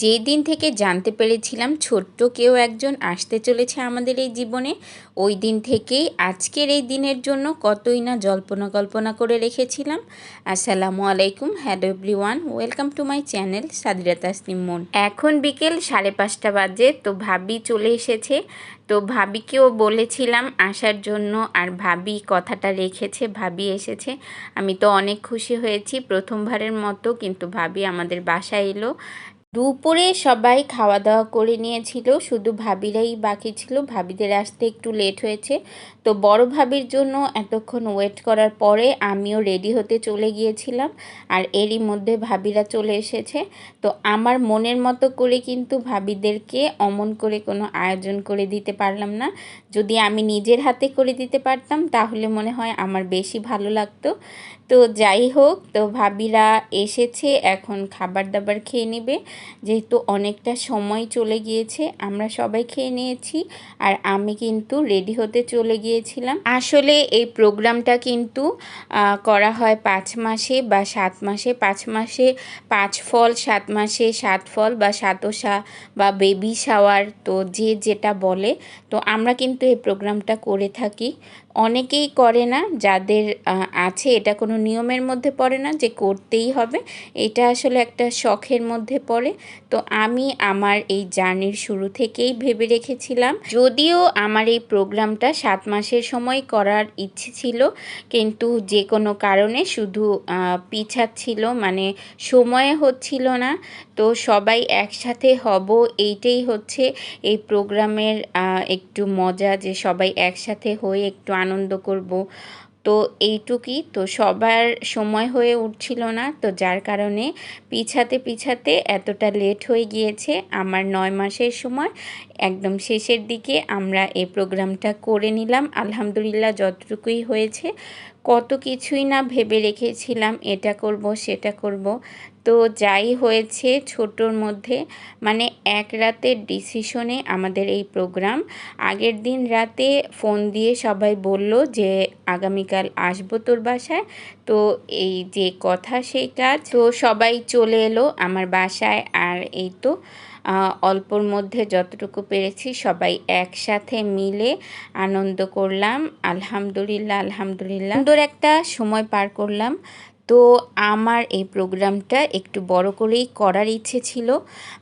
যেই দিন থেকে জানতে পেরেছিলাম ছোট্ট কেউ একজন আসতে চলেছে আমাদের এই জীবনে, ওই দিন থেকেই আজকের এই দিনের জন্য কতই না জল্পনা কল্পনা করে রেখেছিলাম। আসসালামু আলাইকুম, hello everyone welcome to my channel Sadira Tasnim Mon. এখন বিকেল সাড়ে পাঁচটা বাজে, তো ভাবি চলে এসেছে। তো ভাবিকেও বলেছিলাম আসার জন্য, আর ভাবি কথাটা রেখেছে, ভাবি এসেছে। আমি তো অনেক খুশি হয়েছি, প্রথমবারের মতো, কিন্তু ভাবি আমাদের বাসায় এলো। দুপুরে সবাই খাওয়া দাওয়া করে নিয়েছিল, শুধু ভাবিরাই বাকি ছিল। ভাবিদের আসতে একটু লেট হয়েছে। তো বড় ভাবির জন্য এতক্ষণ ওয়েট করার পরে আমিও রেডি হতে চলে গিয়েছিলাম আর এরই মধ্যে ভাবিরা চলে এসেছে। তো আমার মনের মতো করে কিন্তু ভাবিদেরকে অমন করে কোনো আয়োজন করে দিতে পারলাম না। যদি আমি নিজের হাতে করে দিতে পারতাম, তাহলে মনে হয় আমার বেশি ভালো লাগতো। তো যাই হোক, তো ভাবিরা এসেছে, এখন খাবার দাবার খেয়ে নেবে। যেহেতু অনেকটা সময় চলে গিয়েছে, আমরা সবাই খেয়ে নিয়েছি আর আমি কিন্তু রেডি হতে চলে গিয়েছিলাম। আসলে এই প্রোগ্রামটা কিন্তু করা হয় পাঁচ মাসে বা সাত মাসে। পাঁচ মাসে পাঁচ ফল, সাত মাসে সাত ফল বা সাতসা বা বেবি শাওয়ার, তো যে যেটা বলে, তো আমরা কিন্তু এই প্রোগ্রামটা করে থাকি। অনেকেই করে না, যাদের আছে এটা কোনো নিয়মের মধ্যে পড়ে না যে করতেই হবে, এটা আসলে একটা শখের মধ্যে পড়ে। তো আমি আমার এই জার্নির শুরু থেকেই ভেবে রেখেছিলাম। যদিও আমার এই প্রোগ্রামটা সাত মাসের সময় করার ইচ্ছে ছিল, কিন্তু যে কোনো কারণে শুধু পিছাচ্ছিল মানে সময়ে হচ্ছিল না। তো সবাই একসাথে হব এইটাই হচ্ছে এই প্রোগ্রামের একটু মজা যে সবাই একসাথে হয়ে একটু আনন্দ করব। তো এইটুকুই। তো সবার সময় হয়ে উঠছিল না। তো যার কারণে পিছাতে পিছাতে এতটা লেট হয়ে গিয়েছে। আমার নয় মাসের সময়। একদম শেষের দিকে আমরা এই প্রোগ্রামটা করে নিলাম। আলহামদুলিল্লাহ যতটুকুই হয়েছে। কত কিছুই না ভেবে রেখেছিলাম। এটা করব, সেটা করব। তো যাই হয়েছে ছোটোর মধ্যে মানে এক রাতের ডিসিশনে আমাদের এই প্রোগ্রাম আগের দিন রাতে ফোন দিয়ে সবাই বলল যে, আগামীকাল আসব তোর বাসায়। তো এই যে কথা সেই কাজ, তো সবাই চলে এলো আমার বাসায়। আর এই তো অল্পর মধ্যে যতটুকু পেরেছি সবাই একসাথে মিলে আনন্দ করলাম। আলহামদুলিল্লাহ আলহামদুলিল্লাহ। সুন্দর একটা সময় পার করলাম। তো আমার এই প্রোগ্রামটা একটু বড় করেই করার ইচ্ছে ছিল।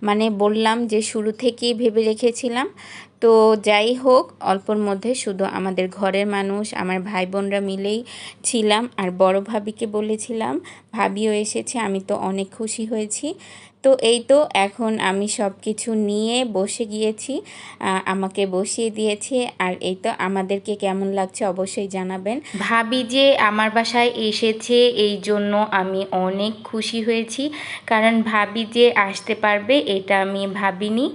মানে বললাম যে শুরু থেকেই ভেবে রেখেছিলাম। তো যাই হোক, অল্পর মধ্যে শুধু আমাদের ঘরের মানুষ, আমার ভাই বোনরা মিলেই ছিলাম। আর বড় ভাবিকে বলেছিলাম, ভাবিও এসেছে, আমি তো অনেক খুশি হয়েছি। তো এই তো এখন আমি সব কিছু নিয়ে বসে গিয়েছি আমাকে বসিয়ে দিয়েছে আর এই তো আমাদেরকে কেমন লাগছে অবশ্যই জানাবেন। ভাবি যে আমার বাসায় এসেছে এই জন্য আমি অনেক খুশি হয়েছি, কারণ ভাবি যে আসতে পারবে এটা আমি ভাবিনি।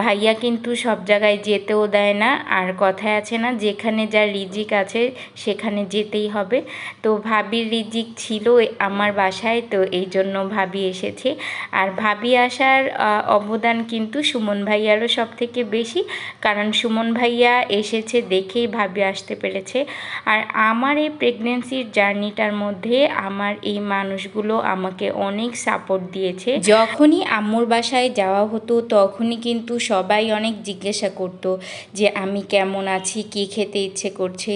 ভাইয়া কিন্তু সব জায়গায় যেতেও দেয় না, আর কথায় আছে না যেখানে যার রিজিক আছে সেখানে যেতেই হবে। তো ভাবির রিজিক ছিল আমার বাসায়, তো এই জন্য ভাবি এসেছে। আর ভাবি আসার অবদান কিন্তু সুমন ভাইয়ারও সব থেকে বেশি। কারণ সুমন ভাইয়া এসেছে দেখেই ভাবি আসতে পেরেছে। আর আমার এই প্রেগনেন্সির জার্নিটার মধ্যে আমার এই মানুষগুলো আমাকে অনেক সাপোর্ট দিয়েছে। যখনই আম্মুর বাসায় যাওয়া হতো, তখনই কিন্তু সবাই অনেক জিজ্ঞাসা করত যে আমি কেমন আছি, কি খেতে ইচ্ছে করছে।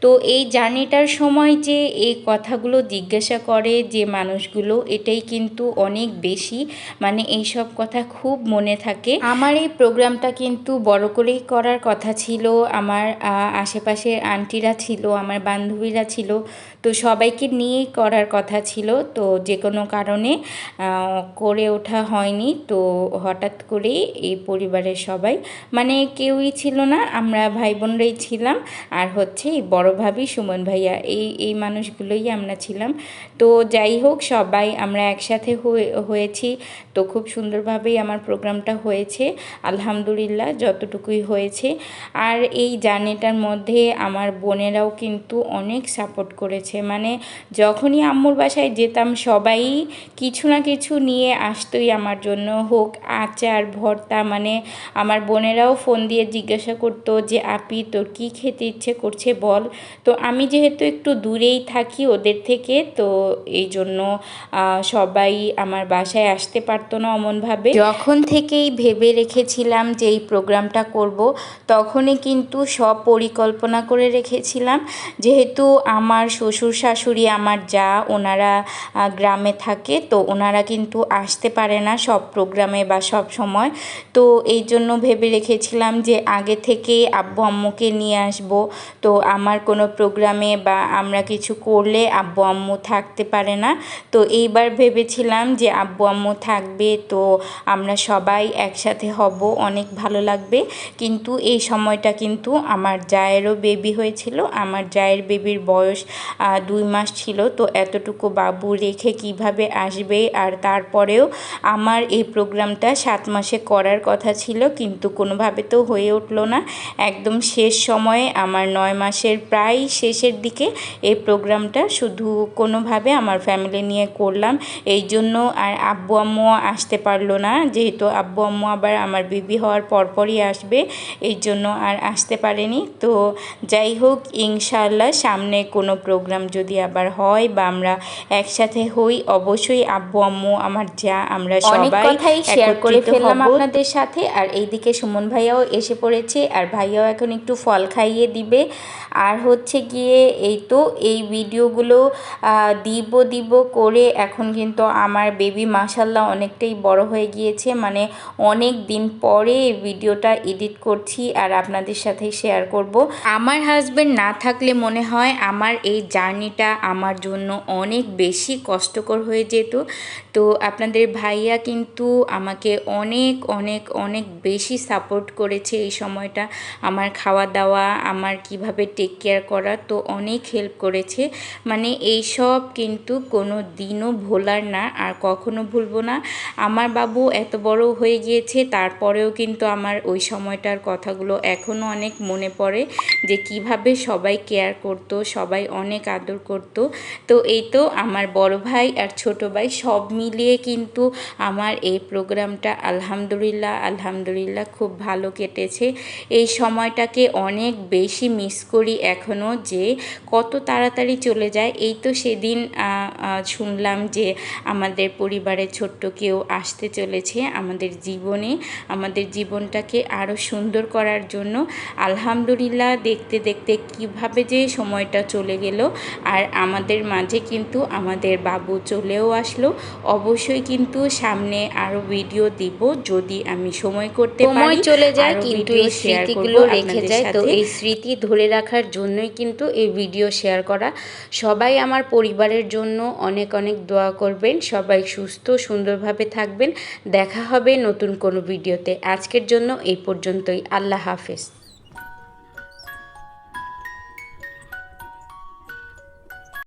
তো এই জার্নিটার সময় যে এই কথাগুলো জিজ্ঞাসা করে যে মানুষগুলো, এটাই কিন্তু অনেক বেশি। মানে এই সব কথা খুব মনে থাকে। আমার এই প্রোগ্রামটা কিন্তু বড় করেই করার কথা ছিল। আমার আশেপাশের আন্টিরা ছিল, আমার বান্ধবীরা ছিল। তো সবাইকে নিয়েই করার কথা ছিল। তো যে কোনো কারণে করে ওঠা হয়নি। তো হঠাৎ করেই এই পরিবারের সবাই মানে কেউই ছিল না, আমরা ভাই বোনরাই ছিলাম। আর হচ্ছে এই বড় ভাবি সুমন ভাইয়া, এই এই মানুষগুলোই আমরা ছিলাম। তো যাই হোক, সবাই আমরা একসাথে হয়েছি। তো খুব সুন্দরভাবেই আমার প্রোগ্রামটা হয়েছে। আলহামদুলিল্লাহ, যতটুকুই হয়েছে। আর এই জার্নিটার মধ্যে আমার বোনেরাও কিন্তু অনেক সাপোর্ট করেছে। মানে যখনই আম্মুর বাসায় যেতাম, সবাই কিছু না কিছু নিয়ে আসতোই আমার জন্য। হোক আচার, ভর্তা মানে আমার বোনেরাও ফোন দিয়ে জিজ্ঞাসা করতো যে, আপি, তোর কী খেতে ইচ্ছে করছে বল? তো আমি যেহেতু একটু দূরেই থাকি ওদের থেকে, তো এই জন্য সবাই আমার বাসায় আস। আসতে পারতো না অমনভাবে। যখন থেকেই ভেবে রেখেছিলাম যে এই প্রোগ্রামটা করব, তখনই কিন্তু সব পরিকল্পনা করে রেখেছিলাম। যেহেতু আমার শ্বশুর শাশুড়ি, আমার যা, ওনারা গ্রামে থাকে, তো ওনারা কিন্তু আসতে পারে না সব প্রোগ্রামে বা সব সময়। তো এই জন্য ভেবে রেখেছিলাম যে আগে থেকে আব্বু আম্মুকে নিয়ে আসব। তো আমার কোনো প্রোগ্রামে বা আমরা কিছু করলে আব্বু আম্মু থাকতে পারে না। তো এইবার ভেবেছিলাম যে আব্বু আম্মু থাকবে, তো আমরা সবাই একসাথে হব, অনেক ভালো লাগবে। কিন্তু এই সময়টা কিন্তু আমার জায়েরও বেবি হয়েছিল, আমার জায়ের বেবির বয়স দুই মাস ছিল, তো এতটুকু বাবু রেখে কীভাবে আসবে আর তারপরেও আমার এই প্রোগ্রামটা সাত মাসে করার কথা ছিল, কিন্তু কোনোভাবে তো হয়ে উঠল না। একদম শেষ সময়ে আমার নয় মাসের প্রায় শেষের দিকে এই প্রোগ্রামটা শুধু কোনোভাবে আমার ফ্যামিলি নিয়ে করলাম। এই জন্য আর আব্বু আম্মু আসতে পারল না। যেহেতু আব্বু আম্মু আবার আমার বেবি হওয়ার পরপরই আসবে এই জন্য আর আসতে পারেনি। তো যাই হোক ইনশাল্লাহ সামনে কোনো প্রোগ্রাম যদি আবার হয় বা আমরা একসাথে হই অবশ্যই আব্বু আম্মু আমার যা আমরা সবাই শেয়ার করে ফেললাম আপনাদের সাথে। আর এইদিকে সুমন ভাইয়াও এসে পড়েছে আর ভাইয়াও এখন একটু ফল খাইয়ে দিবে। আর হচ্ছে গিয়ে এই তো এই ভিডিওগুলো দিব দিব করে এখন কিন্তু আমার বেবি মাসাল্লাহ অনেকটাই বড় হয়ে গিয়েছে। মানে অনেক দিন পরে ভিডিওটা এডিট করছি আর আপনাদের সাথে শেয়ার করব। আমার হাজবেন্ড না থাকলে মনে হয় আমার এই জার্নিটা আমার জন্য অনেক বেশি কষ্টকর হয়ে যেত। তো আপনাদের ভাইয়া কিন্তু আমাকে অনেক অনেক অনেক বেশি সাপোর্ট করেছে এই সময়টা। আমার খাওয়া দাওয়া আমার কীভাবে টেক কেয়ার করা, তো অনেক হেল্প করেছে। মানে এই সব কিন্তু কোনো দিনও ভোলার না, আর কখনো ভুলবো না। আমার বাবু এত বড় হয়ে গিয়েছে, তারপরেও কিন্তু আমার ওই সময়টার কথাগুলো এখনও অনেক মনে পড়ে যে কীভাবে সবাই কেয়ার করতো, সবাই অনেক আদর করতো। তো এই তো আমার বড় ভাই আর ছোট ভাই সব মিলিয়ে কিন্তু আমার এই প্রোগ্রামটা আলহামদুলিল্লাহ আলহামদুলিল্লাহ খুব ভালো কেটেছে। এই সময়টাকে অনেক বেশি মিস করি এখনও যে কত তাড়াতাড়ি চলে যায়। এই তো সেদিন শুনলাম যে আমাদের পরিবারের ছোট্ট কেউ আসতে চলেছে আমাদের জীবনে আমাদের জীবনটাকে আরও সুন্দর করার জন্য। আলহামদুলিল্লাহ দেখতে দেখতে কীভাবে যে সময়টা চলে গেল আর আমাদের মাঝে কিন্তু আমাদের বাবু চলেও আসলো। অবশ্যই কিন্তু সামনে আরও ভিডিও দিব যদি আমি সময় করতে সময় পারি চলে যায় কিন্তু এই স্মৃতিগুলো রেখে যায়। তো। এই স্মৃতি ধরে রাখার জন্যই কিন্তু এই ভিডিও শেয়ার করা। সবাই আমার পরিবারের জন্য অনেক অনেক দোয়া করবেন। সবাই সুস্থ সুন্দরভাবে থাকবেন। দেখা হবে নতুন কোনো ভিডিওতে। আজকের জন্য এই পর্যন্তই। আল্লাহ হাফেজ।